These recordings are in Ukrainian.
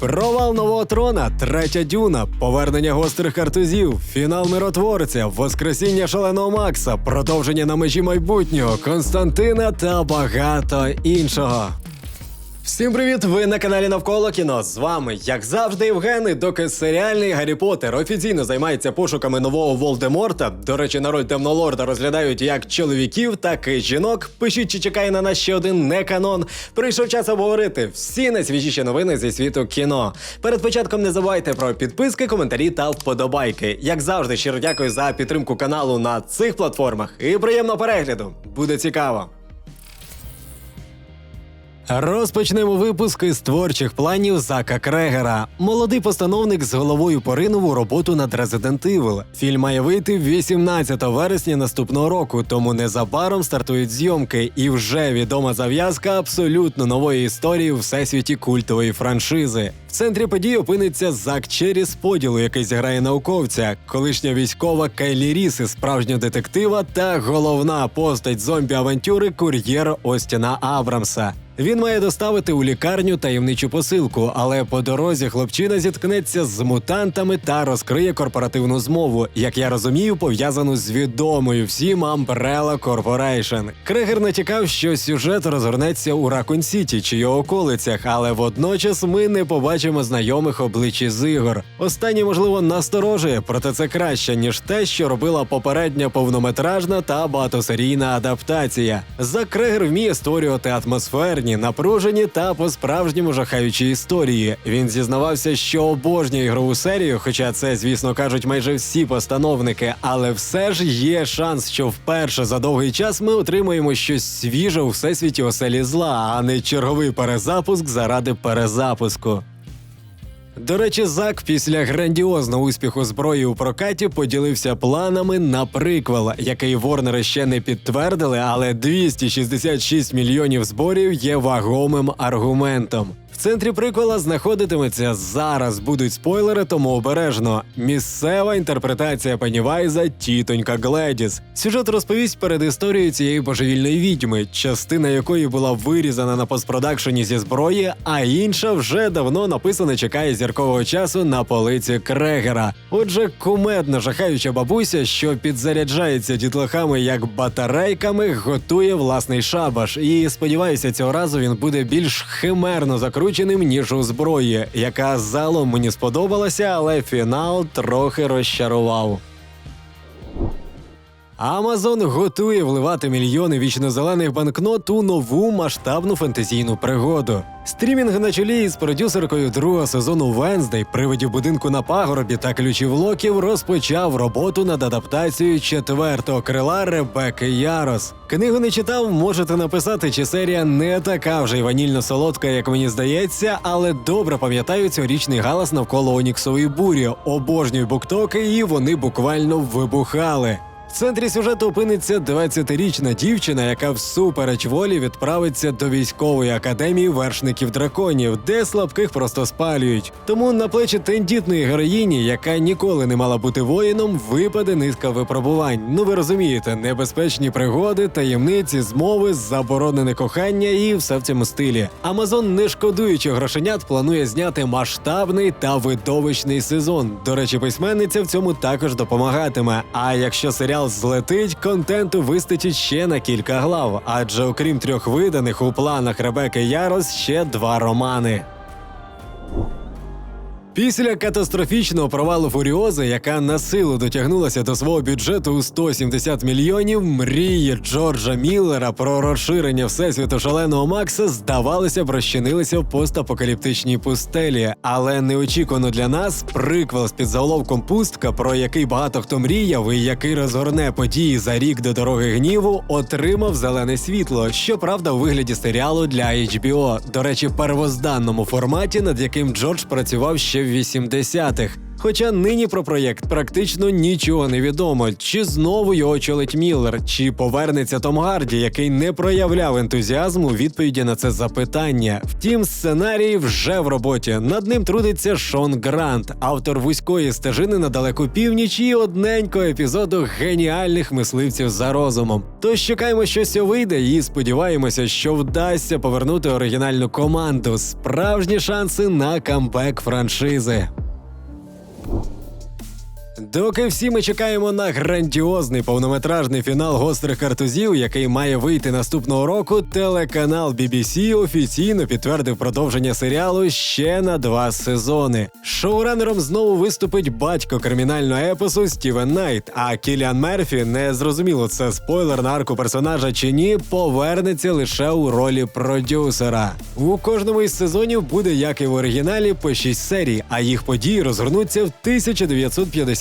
Провал нового трона, третя дюна, повернення гострих картузів, фінал миротворця, воскресіння шаленого Макса, продовження на межі майбутнього, Константина та багато іншого. Всім привіт! Ви на каналі Навколо кіно. З вами, як завжди, Євген, і доки серіальний Гаррі Поттер офіційно займається пошуками нового Волдеморта. До речі, нароль темнолорда розглядають як чоловіків, так і жінок. Пишіть, чи чекає на нас ще один неканон. Прийшов час обговорити всі найсвіжіші новини зі світу кіно. Перед початком не забувайте про підписки, коментарі та вподобайки. Як завжди, щиро дякую за підтримку каналу на цих платформах. І приємного перегляду! Буде цікаво. Розпочнемо випуск із творчих планів Зака Крегера. Молодий постановник з головою поринув у роботу над Resident Evil. Фільм має вийти 18 вересня наступного року, тому незабаром стартують зйомки, і вже відома зав'язка абсолютно нової історії у всесвіті культової франшизи. В центрі подій опиниться Зак Черрі поділу, який зіграє науковця, колишня військова Кайлі Ріс із справжнього детектива та головна постать зомбі-авантюри кур'єр Остіна Абрамса. Він має доставити у лікарню таємничу посилку, але по дорозі хлопчина зіткнеться з мутантами та розкриє корпоративну змову, як я розумію, пов'язану з відомою всім Umbrella Corporation. Крегер натякав, що сюжет розгорнеться у Ракун Сіті чи його околицях, але водночас ми не побачимо знайомих облич із ігор. Останнє, можливо, насторожує, проте це краще ніж те, що робила попередня повнометражна та багатосерійна адаптація. Зак Крегер вміє створювати атмосферні, напружені та по-справжньому жахаючі історії. Він зізнавався, що обожнює ігрову серію, хоча це, звісно, кажуть майже всі постановники, але все ж є шанс, що вперше за довгий час ми отримаємо щось свіже у всесвіті оселі зла, а не черговий перезапуск заради перезапуску. До речі, Зак після грандіозного успіху зброї у прокаті поділився планами на приквел, який Ворнери ще не підтвердили, але 266 мільйонів зборів є вагомим аргументом. В центрі приквела знаходитиметься зараз будуть спойлери, тому обережно. Місцева інтерпретація Пеннівайза Тітонька Гледіс. Сюжет розповість перед історією цієї божевільної відьми, частина якої була вирізана на постпродакшені зі зброї, а інша вже давно написана чекає зіркового часу на полиці Крегера. Отже, кумедна жахаюча бабуся, що підзаряджається дітлахами як батарейками, готує власний шабаш. І сподіваюся, цього разу він буде більш химерно закрученим ніж у зброї, яка залом мені сподобалася, але фінал трохи розчарував. Амазон готує вливати мільйони вічнозелених банкнот у нову масштабну фентезійну пригоду. Стрімінг на чолі із продюсеркою другого сезону Венздей, привидів будинку на пагорбі та ключів локів розпочав роботу над адаптацією четвертого крила Ребекки Ярос. Книгу не читав, можете написати, чи серія не така вже й ванільно солодка, як мені здається, але добре пам'ятаю цьогорічний галас навколо Оніксової бурі. Обожнюю буктоки, і вони буквально вибухали. Центрі сюжету опиниться 20-річна дівчина, яка всупереч волі відправиться до військової академії вершників драконів, де слабких просто спалюють. Тому на плечі тендітної героїні, яка ніколи не мала бути воїном, випаде низка випробувань. Ну ви розумієте, небезпечні пригоди, таємниці, змови, заборонене кохання і все в цьому стилі. Амазон, не шкодуючи грошенят, планує зняти масштабний та видовищний сезон. До речі, письменниця в цьому також допомагатиме. А якщо серіал злетить, контенту вистачить ще на кілька глав, адже окрім трьох виданих у планах Ребеки Ярос ще два романи. Після катастрофічного провалу Фуріози, яка на силу дотягнулася до свого бюджету у 170 мільйонів, мрії Джорджа Міллера про розширення всесвіту шаленого Макса здавалося б розчинилися в постапокаліптичній пустелі. Але неочікувано для нас приквел з підзаголовком Пустка, про який багато хто мріяв і який розгорне події за рік до дороги гніву, отримав зелене світло. Щоправда, у вигляді серіалу для HBO. До речі, первозданному форматі, над яким Джордж працював ще 80-х. Хоча нині про проєкт практично нічого не відомо, чи знову його очолить Міллер, чи повернеться Том Гарді, який не проявляв ентузіазму відповіді на це запитання. Втім, сценарій вже в роботі. Над ним трудиться Шон Грант, автор вузької стежини на далеку північ і одненького епізоду геніальних мисливців за розумом. Тож чекаємо, що сьо вийде, і сподіваємося, що вдасться повернути оригінальну команду. Справжні шанси на камбек франшизи. you. Доки всі ми чекаємо на грандіозний повнометражний фінал гострих картузів, який має вийти наступного року, телеканал BBC офіційно підтвердив продовження серіалу ще на два сезони. Шоуранером знову виступить батько кримінального епосу Стівен Найт. А Кіліан Мерфі, не зрозуміло, це спойлер на арку персонажа чи ні, повернеться лише у ролі продюсера. У кожному із сезонів буде, як і в оригіналі, по 6 серій, а їх події розгорнуться в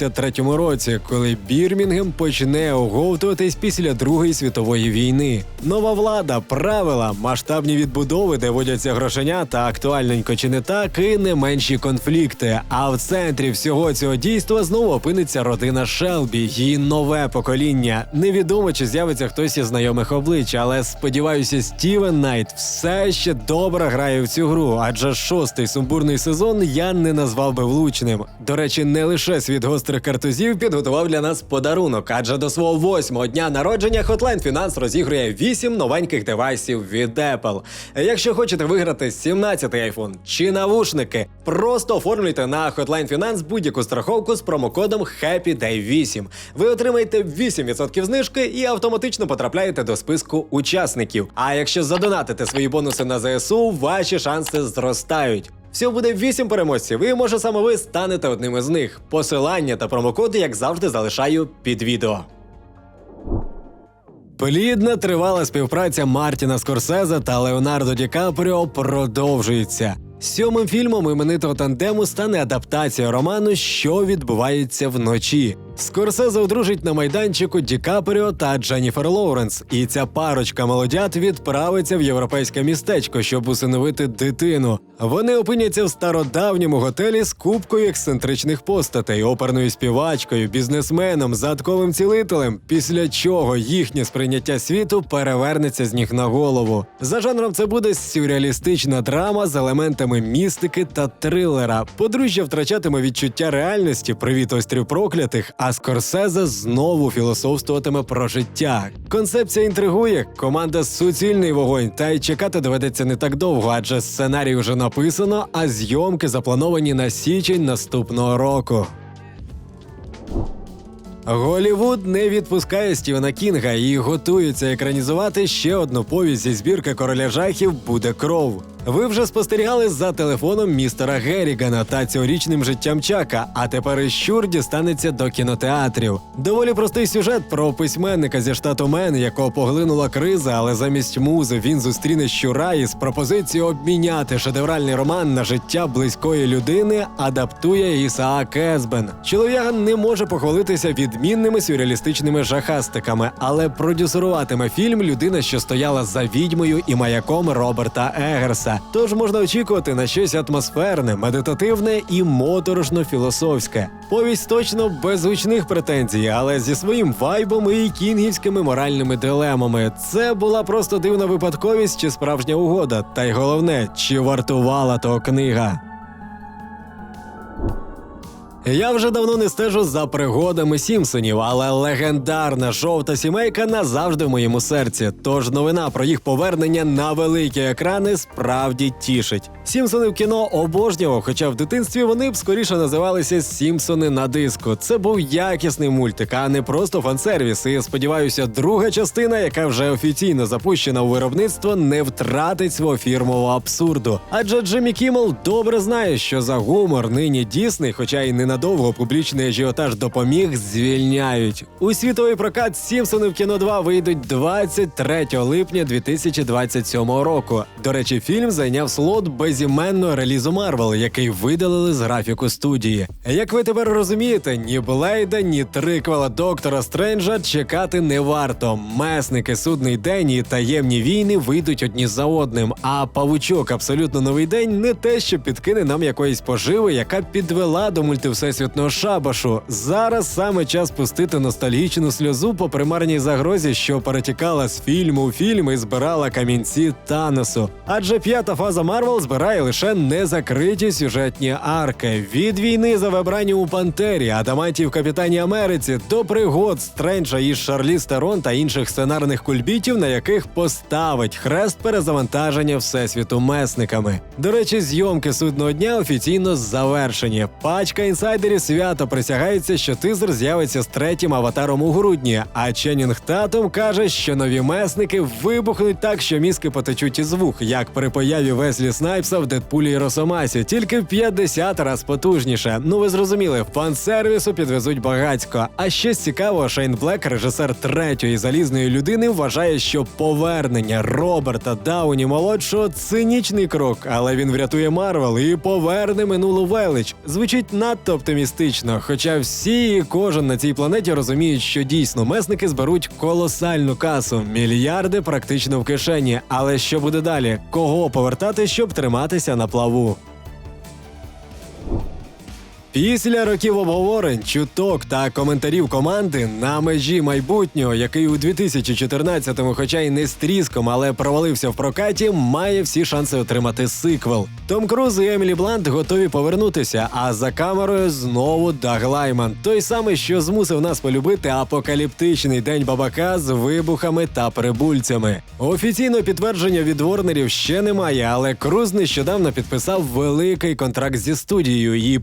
1953 році, коли Бірмінгем почне оговтуватись після Другої світової війни. Нова влада, правила, масштабні відбудови, де водяться грошеня та актуальненько чи не так, і не менші конфлікти. А в центрі всього цього дійства знову опиниться родина Шелбі, її нове покоління. Невідомо чи з'явиться хтось із знайомих облич, але сподіваюся, Стівен Найт все ще добре грає в цю гру, адже шостий сумбурний сезон я не назвав би влучним. До речі, не лише світ гострих картузів підготував для нас подарунок, адже до свого восьмого дня народження Hotline Finance розігрує 8 новеньких девайсів від Apple. Якщо хочете виграти 17-й iPhone чи навушники, просто оформлюйте на Hotline Finance будь-яку страховку з промокодом HAPPYDAY8. Ви отримаєте 8% знижки і автоматично потрапляєте до списку учасників. А якщо задонатите свої бонуси на ЗСУ, ваші шанси зростають. Всього буде 8 переможців, і може саме ви станете одним із них. Посилання та промокоди, як завжди, залишаю під відео. Плідна тривала співпраця Мартіна Скорсезе та Леонардо Ді Капріо продовжується. Сьомим фільмом іменитого тандему стане адаптація роману, що відбувається вночі. Скорсезе одружить на майданчику Ді Капріо та Дженніфер Лоуренс, і ця парочка молодят відправиться в європейське містечко, щоб усиновити дитину. Вони опиняться в стародавньому готелі з купкою ексцентричних постатей, оперною співачкою, бізнесменом, задковим цілителем, після чого їхнє сприйняття світу перевернеться з ніг на голову. За жанром це буде сюрреалістична драма з елементами містики та трилера. Подружжя втрачатиме відчуття реальності, привіт острів проклятих, а Скорсезе знову філософствуватиме про життя. Концепція інтригує, команда суцільний вогонь, та й чекати доведеться не так довго, адже сценарій вже написано, а зйомки заплановані на січень наступного року. Голівуд не відпускає Стівена Кінга і готується екранізувати ще одну повість зі збірки короля жахів буде кров. Ви вже спостерігали за телефоном містера Геррігана та цьогорічним життям Чака, а тепер і щур дістанеться до кінотеатрів. Доволі простий сюжет про письменника зі штату Мен, якого поглинула криза, але замість музи він зустріне щура із пропозицією обміняти шедевральний роман на життя близької людини, адаптує Ісаак Есбен. Чолов'яга не може похвалитися відмінними сюрреалістичними жахастиками, але продюсеруватиме фільм людина, що стояла за відьмою і маяком Роберта Егерса. Тож можна очікувати на щось атмосферне, медитативне і моторошно філософське. Повість точно без гучних претензій, але зі своїм вайбом і кінгівськими моральними дилемами. Це була просто дивна випадковість чи справжня угода. Та й головне, чи вартувала того книга. Я вже давно не стежу за пригодами Сімпсонів, але легендарна жовта сімейка назавжди в моєму серці. Тож новина про їх повернення на великі екрани справді тішить. Сімпсони в кіно обожнював, хоча в дитинстві вони б скоріше називалися Сімпсони на диску. Це був якісний мультик, а не просто фансервіс. І сподіваюся, друга частина, яка вже офіційно запущена у виробництво, не втратить свого фірмового абсурду. Адже Джиммі Кіммел добре знає, що за гумор нині Дісней, хоча й ненадовго публічний ажіотаж допоміг, звільняють. У світовий прокат Сімпсони в кіно 2 вийдуть 23 липня 2027 року. До речі, фільм зайняв слот безіменного релізу Марвел, який видалили з графіку студії. Як ви тепер розумієте, ні Блейда, ні триквела Доктора Стренджа чекати не варто. Месники, судний день і таємні війни вийдуть одні за одним. А павучок, абсолютно новий день, не те, що підкине нам якоїсь поживи, яка підвела до мультивсесвітного шабашу. Зараз саме час пустити ностальгічну сльозу по примарній загрозі, що перетікала з фільму у фільм і збирала камінці Таносу. Адже п'ята фаза Марвел збирає лише незакриті сюжетні арки від війни за вибрання у Пантері, Адамантів Капітані Америці до пригод Стренджа із Шарлі Стерон та інших сценарних кульбітів, на яких поставить хрест перезавантаження всесвіту месниками. До речі, зйомки судного дня офіційно завершені. Пачка інсайдерів свято присягається, що тизер з'явиться з третім аватаром у грудні. А Ченнінг Татум каже, що нові месники вибухнуть так, що мізки потечуть із вух, як при появі Веслі Снайпса в Дедпулі і Росомасі, тільки в 50 раз потужніше. Ну ви зрозуміли, фан-сервісу підвезуть багацько. А ще з цікавого, Шейн Блек, режисер третьої залізної людини, вважає, що повернення Роберта Дауні молодшого цинічний крок, але він врятує Марвел і поверне минулу велич. Звучить надто оптимістично. Хоча всі і кожен на цій планеті розуміють, що дійсно месники зберуть колосальну касу, мільярди практично в кишені. Але що буде далі? Кого повертати, щоб триматися на плаву? Після років обговорень, чуток та коментарів команди на межі майбутнього, який у 2014-му, хоча й не з тріском, але провалився в прокаті, має всі шанси отримати сиквел. Том Круз і Емілі Блант готові повернутися, а за камерою знову Даг Лайман, той самий, що змусив нас полюбити апокаліптичний день бабака з вибухами та прибульцями. Офіційного підтвердження від Ворнерів ще немає, але Круз нещодавно підписав великий контракт зі студією і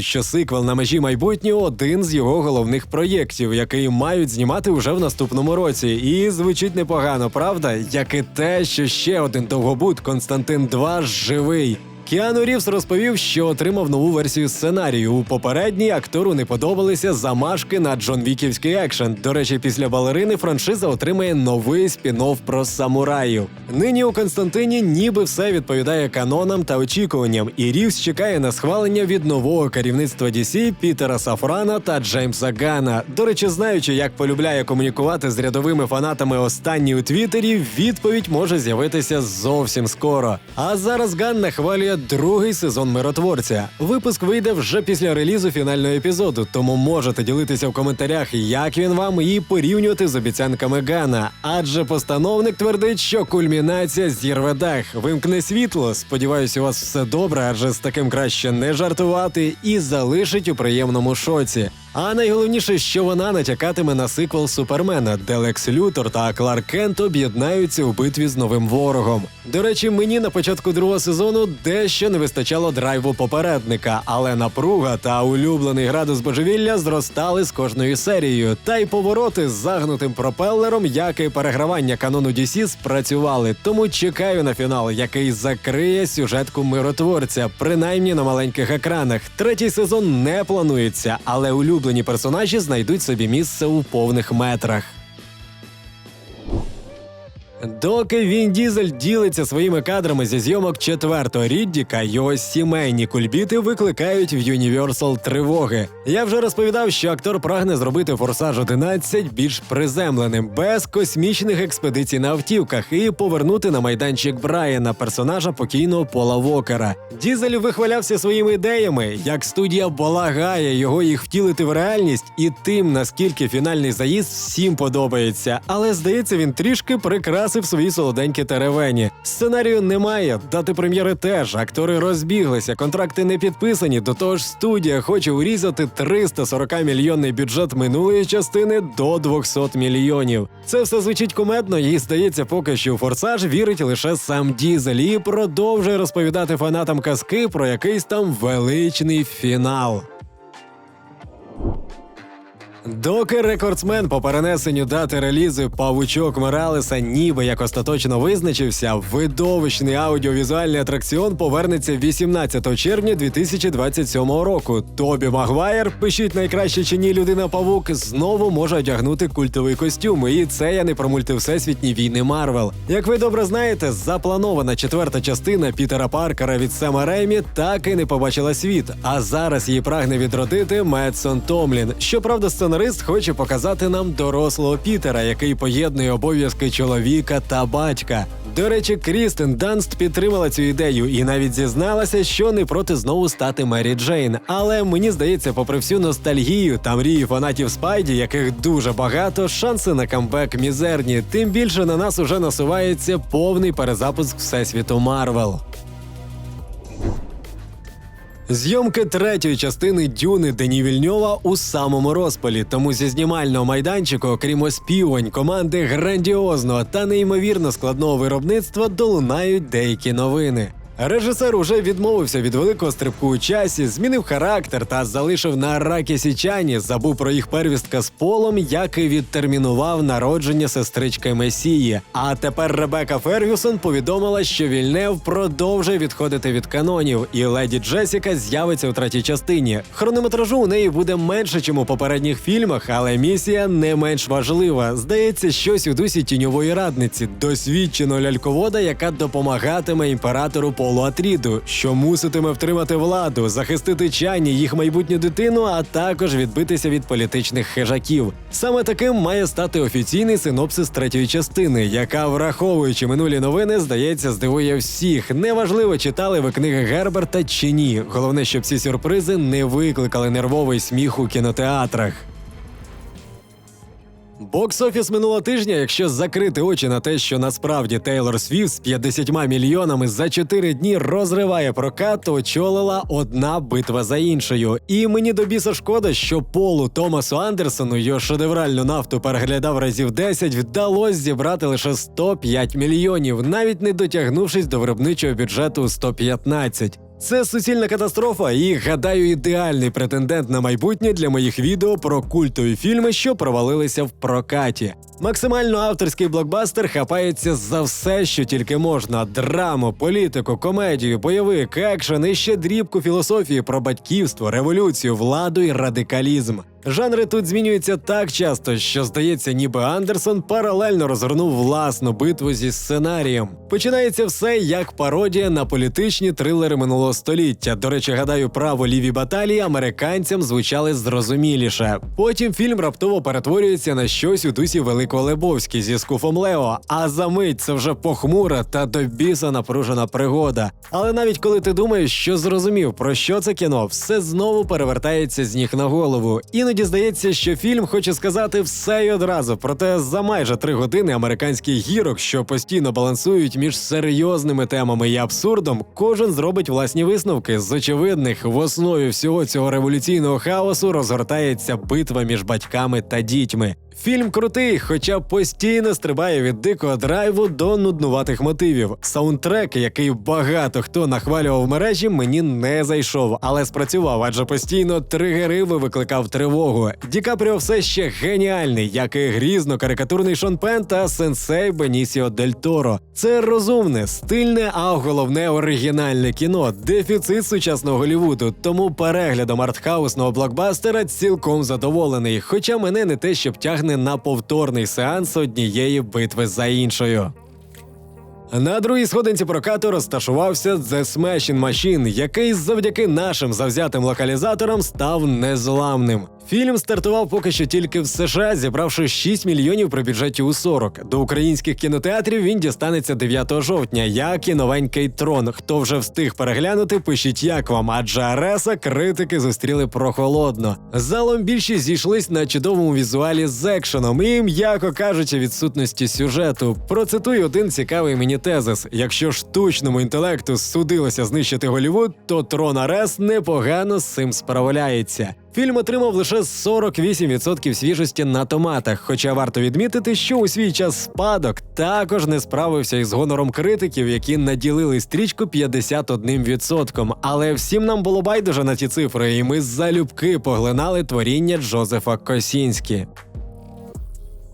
подейкують, що сиквел на межі майбутнього один з його головних проєктів, який мають знімати вже в наступному році. І звучить непогано, правда? Як і те, що ще один довгобут Константин 2 живий. Кіану Рівс розповів, що отримав нову версію сценарію. У попередній актору не подобалися замашки на Джон Віківський екшен. До речі, після балерини франшиза отримає новий спін-офф про самураїв. Нині у Константині ніби все відповідає канонам та очікуванням, і Рівс чекає на схвалення від нового керівництва DC Пітера Сафрана та Джеймса Гана. До речі, знаючи, як полюбляє комунікувати з рядовими фанатами останній у Твіттері, відповідь може з'явитися зовсім скоро. А зараз Ган нахвалює другий сезон миротворця. Випуск вийде вже після релізу фінального епізоду, тому можете ділитися в коментарях, як він вам, і порівнювати з обіцянками Гана. Адже постановник твердить, що кульмінація зірве дах, вимкне світло. Сподіваюсь, у вас все добре, адже з таким краще не жартувати і залишить у приємному шоці. А найголовніше, що вона натякатиме на сиквел Супермена, де Лекс Лютор та Кларк Кент об'єднаються у битві з новим ворогом. До речі, мені на початку другого сезону дещо не вистачало драйву попередника, але напруга та улюблений градус божевілля зростали з кожною серією. Та й повороти з загнутим пропелером, як і перегравання канону DC спрацювали. Тому чекаю на фінал, який закриє сюжетку миротворця, принаймні на маленьких екранах. Третій сезон не планується, але улюблені персонажі знайдуть собі місце у повних метрах. Доки Він Дізель ділиться своїми кадрами зі зйомок четвертого Ріддіка, його сімейні кульбіти викликають в Universal тривоги. Я вже розповідав, що актор прагне зробити форсаж 11 більш приземленим, без космічних експедицій на автівках і повернути на майданчик Брайана, персонажа покійного Пола Вокера. Дізель вихвалявся своїми ідеями, як студія балагає його їх втілити в реальність, і тим, наскільки фінальний заїзд всім подобається. Але здається, він трішки прикрасив свої солоденькі теревені. Сценарію немає, дати прем'єри теж. Актори розбіглися, контракти не підписані. До того ж, студія хоче урізати 340 мільйонний бюджет минулої частини до 200 мільйонів. Це все звучить кумедно, і здається, поки що у форсаж вірить лише сам Дізель і продовжує розповідати фанатам казки про якийсь там величний фінал. Доки рекордсмен по перенесенню дати релізу Павучок Моралеса ніби як остаточно визначився, видовищний аудіовізуальний атракціон повернеться 18 червня 2027 року. Тобі Магуайр, пишіть найкраще чи ні людина Павук, знову може одягнути культовий костюм. І це я не про мультивсесвітні війни Марвел. Як ви добре знаєте, запланована четверта частина Пітера Паркера від Сема Реймі так і не побачила світ. А зараз її прагне відродити Медсон Томлін. Щоправда, сценарист хоче показати нам дорослого Пітера, який поєднує обов'язки чоловіка та батька. До речі, Крістен Данст підтримала цю ідею і навіть зізналася, що не проти знову стати Мері Джейн. Але мені здається, попри всю ностальгію та мрії фанатів Спайді, яких дуже багато, шанси на камбек мізерні. Тим більше на нас уже насувається повний перезапуск всесвіту Марвел. Зйомки третьої частини Дюни Дені Вільньова у самому розпалі, тому зі знімального майданчику, окрім оспівань, команди грандіозного та неймовірно складного виробництва долунають деякі новини. Режисер уже відмовився від великого стрибку у часі, змінив характер та залишив на Аракісі Чані, забув про їх первістка з полом, як і відтермінував народження сестрички Месії. А тепер Ребека Фергюсон повідомила, що Вільнев продовжує відходити від канонів, і леді Джесіка з'явиться у третій частині. Хронометражу у неї буде менше, чим у попередніх фільмах, але місія не менш важлива. Здається, щось у дусі тіньової радниці, досвідченого ляльковода, яка допомагатиме імператору Полу Атріду, що муситиме втримати владу, захистити чані, їх майбутню дитину, а також відбитися від політичних хижаків. Саме таким має стати офіційний синопсис третьої частини, яка, враховуючи минулі новини, здається, здивує всіх. Неважливо, читали ви книги Герберта чи ні. Головне, щоб ці сюрпризи не викликали нервовий сміх у кінотеатрах. Бокс-офіс минулого тижня, якщо закрити очі на те, що насправді Тейлор Свіфт з 50 мільйонами за 4 дні розриває прокат, очолила одна битва за іншою. І мені до біса шкода, що Полу Томасу Андерсону його шедевральну нафту переглядав разів 10, вдалося зібрати лише 105 мільйонів, навіть не дотягнувшись до виробничого бюджету у 115. Це суцільна катастрофа, і гадаю, ідеальний претендент на майбутнє для моїх відео про культові фільми, що провалилися в прокаті. Максимально авторський блокбастер хапається за все, що тільки можна: драму, політику, комедію, бойовик, екшен і ще дрібку філософії про батьківство, революцію, владу і радикалізм. Жанри тут змінюються так часто, що здається, ніби Андерсон паралельно розгорнув власну битву зі сценарієм. Починається все як пародія на політичні трилери минулого століття. До речі, гадаю, право ліві баталії американцям звучали зрозуміліше. Потім фільм раптово перетворюється на щось у дусі Великого Лебовський зі скуфом Лео. А за мить це вже похмура та до біса напружена пригода. Але навіть коли ти думаєш, що зрозумів про що це кіно, все знову перевертається з ніг на голову. Іноді здається, що фільм хоче сказати все й одразу. Проте за майже три години американських гірок, що постійно балансують між серйозними темами і абсурдом, кожен зробить власні висновки. З очевидних в основі всього цього революційного хаосу розгортається битва між батьками та дітьми. Фільм крутий, хоча постійно стрибає від дикого драйву до нуднуватих мотивів. Саундтрек, який багато хто нахвалював в мережі, мені не зайшов, але спрацював, адже постійно тригериви викликав тривогу. Ді Капріо все ще геніальний, як і грізно карикатурний Шон Пен та сенсей Бенісіо Дель Торо. Це розумне, стильне, а головне оригінальне кіно, дефіцит сучасного Голівуду. Тому переглядом артхаусного блокбастера цілком задоволений. Хоча мене не те, щоб тягне на повторний сеанс однієї битви за іншою. На другій сходинці прокату розташувався The Smashing Machine, який завдяки нашим завзятим локалізаторам став незламним. Фільм стартував поки що тільки в США, зібравши 6 мільйонів при бюджеті у 40. До українських кінотеатрів він дістанеться 9 жовтня, як і новенький трон. Хто вже встиг переглянути, пишіть як вам, адже Ареса критики зустріли прохолодно. Залом більшість зійшлись на чудовому візуалі з екшеном і, м'яко кажучи, відсутності сюжету. Процитую один цікавий мені тезис: якщо штучному інтелекту судилося знищити Голівуд, то трон Арес непогано з цим справляється. Фільм отримав лише 48% свіжості на томатах. Хоча варто відмітити, що у свій час спадок також не справився із гонором критиків, які наділили стрічку 51%. Але всім нам було байдуже на ці цифри, і ми залюбки поглинали творіння Джозефа Косінські.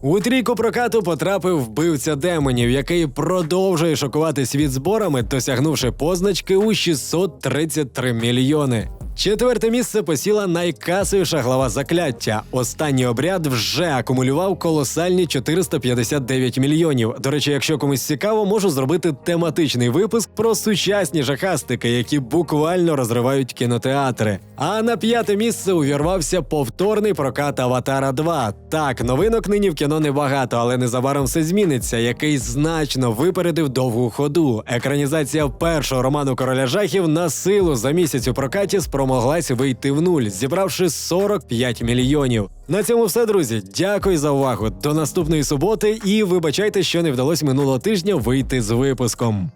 У трійку прокату потрапив вбивця демонів, який продовжує шокувати світ зборами, досягнувши позначки у 633 мільйони. Четверте місце посіла найкасовіша глава закляття. Останній обряд вже акумулював колосальні 459 мільйонів. До речі, якщо комусь цікаво, можу зробити тематичний випуск про сучасні жахастики, які буквально розривають кінотеатри. А на п'яте місце увірвався повторний прокат Аватара 2. Так, новинок нині в кіно небагато, але незабаром все зміниться. Який значно випередив довгу ходу. Екранізація першого роману короля жахів на силу за місяць у прокаті спромоглась вийти в нуль, зібравши 45 мільйонів. На цьому все, друзі. Дякую за увагу. До наступної суботи і вибачайте, що не вдалося минулого тижня вийти з випуском.